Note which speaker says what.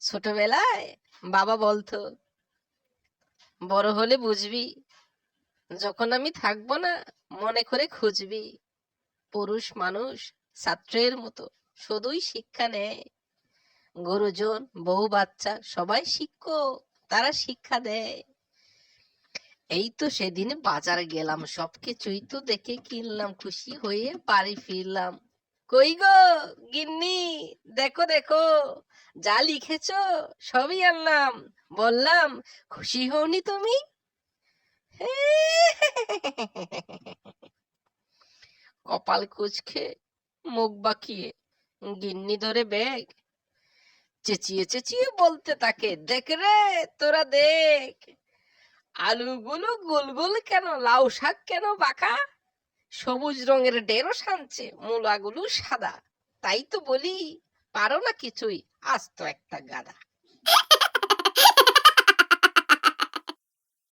Speaker 1: ছোটবেলায় বাবা বলতো, বড় হলে বুঝবি, যখন আমি থাকব না, মনে করে খুঁজবি। পুরুষ মানুষ ছাত্রের মতো, শুধুই শিক্ষা নেয়। গুরুজন বহু বাচ্চা, সবাই শিক্ষক, তারা শিক্ষা দেয়। এই তো সেদিন বাজার গেলাম, সবকিছুই তো দেখে কিনলাম, খুশি হয়ে বাড়ি ফিরলাম। কই গো গিন্নি? দেখো দেখো। যা লিখেছ, সবই আনলাম। বললাম, খুশি হওনি তুমি? কপাল কুচকে মুখ বাঁকিয়ে গিন্নি ধরে ব্যাগ চেঁচিয়ে চেঁচিয়ে বলতে তাকে দেখ রে, তোরা দেখ। আলুগুলো গোল গোল কেন, লাউ শাক কেন বাঁকা? সবুজ রঙের ডেরো সানছে মূলাগুলো সাদা। তাই তো বলি, পারো না কিছুই, আস্ত একটা গাদা